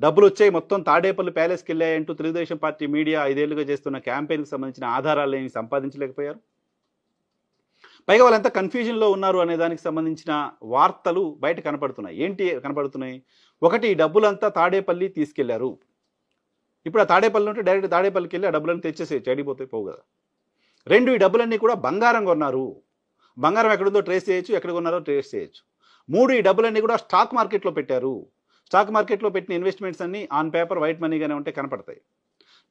డబ్బులు వచ్చాయి మొత్తం తాడేపల్లి ప్యాలెస్కి వెళ్ళాయంటూ తెలుగుదేశం పార్టీ మీడియా ఐదేళ్ళుగా చేస్తున్న క్యాంపెయిన్కి సంబంధించిన ఆధారాలు ఏమి సంపాదించలేకపోయారు? పైగా వాళ్ళంతా కన్ఫ్యూజన్లో ఉన్నారు అనే దానికి సంబంధించిన వార్తలు బయట కనపడుతున్నాయి. ఏంటి కనపడుతున్నాయి? ఒకటి ఈ డబ్బులంతా తాడేపల్లి తీసుకెళ్ళారు. ఇప్పుడు ఆ తాడేపల్లి ఉంటే డైరెక్ట్ తాడేపల్లికి వెళ్ళి ఆ డబ్బులను తెచ్చేసి చెడిపోతే పోవు కదా. రెండు ఈ డబ్బులన్నీ కూడా బంగారం కొన్నారు. బంగారం ఎక్కడుందో ట్రేస్ చేయొచ్చు ఎక్కడ కొన్నారో ట్రేస్ చేయొచ్చు. మూడు ఈ డబ్బులన్నీ కూడా స్టాక్ మార్కెట్లో పెట్టారు. స్టాక్ మార్కెట్లో పెట్టిన ఇన్వెస్ట్మెంట్స్ అన్ని ఆన్ పేపర్ వైట్ మనీగానే ఉంటే కనపడతాయి.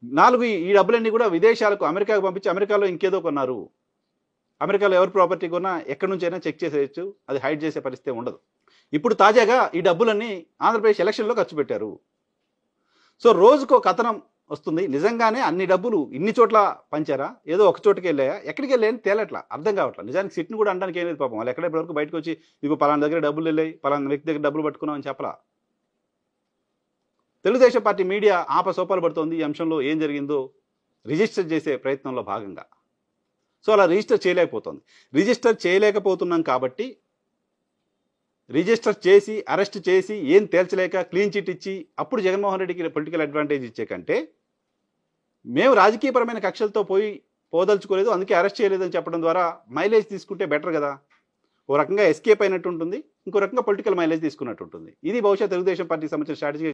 నాలుగు ఈ- డబ్బులన్నీ కూడా విదేశాలకు అమెరికాకు పంపించి అమెరికాలో ఇంకేదో కొన్నారు. అమెరికాలో ఎవరి ప్రాపర్టీ కొన్నా ఎక్కడి నుంచి అయినా చెక్ చేసేయచ్చు. అది హైడ్ చేసే పరిస్థితి ఉండదు. ఇప్పుడు తాజాగా ఈ డబ్బులన్నీ ఆంధ్రప్రదేశ్ ఎలక్షన్లో ఖర్చు పెట్టారు. సో రోజుకో కథనం వస్తుంది. నిజంగానే అన్ని డబ్బులు ఇన్ని చోట్ల పంచారా? ఏదో ఒక చోటుకి వెళ్ళాయా? ఎక్కడికి వెళ్ళాయని తేలట్లా. అర్థం కావట్లా. నిజానికి సిట్ని కూడా అనడానికి ఏం లేదు పాపం. వాళ్ళు ఎక్కడ ఇప్పటివరకు బయటకు వచ్చి ఇదిగో పలానా దగ్గర డబ్బులు వెళ్ళాయి పలానా వ్యక్తి దగ్గర డబ్బులు పట్టుకున్నామని చెప్పలా. తెలుగుదేశం పార్టీ మీడియా ఆపసోపాలు పడుతోంది ఈ అంశంలో ఏం జరిగిందో రిజిస్టర్ చేసే ప్రయత్నంలో భాగంగా. సో అలా రిజిస్టర్ చేయలేకపోతుంది. రిజిస్టర్ చేయలేకపోతున్నాం కాబట్టి రిజిస్టర్ చేసి అరెస్ట్ చేసి ఏం తేల్చలేక క్లీన్ చిట్ ఇచ్చి అప్పుడు జగన్మోహన్ రెడ్డికి పొలిటికల్ అడ్వాంటేజ్ ఇచ్చే కంటే మేము రాజకీయపరమైన కక్షలతో పోయి పోదలుచుకోలేదు అందుకే అరెస్ట్ చేయలేదని చెప్పడం ద్వారా మైలేజ్ తీసుకుంటే బెటర్ కదా. ఓ రకంగా ఎస్కేప్ అయినట్టు ఉంటుంది ఇంకో రకంగా పొలిటికల్ మైలేజ్ తీసుకున్నట్టు ఉంటుంది. ఇది బహుశా తెలుగుదేశం పార్టీకి సంబంధించిన స్ట్రాటజీ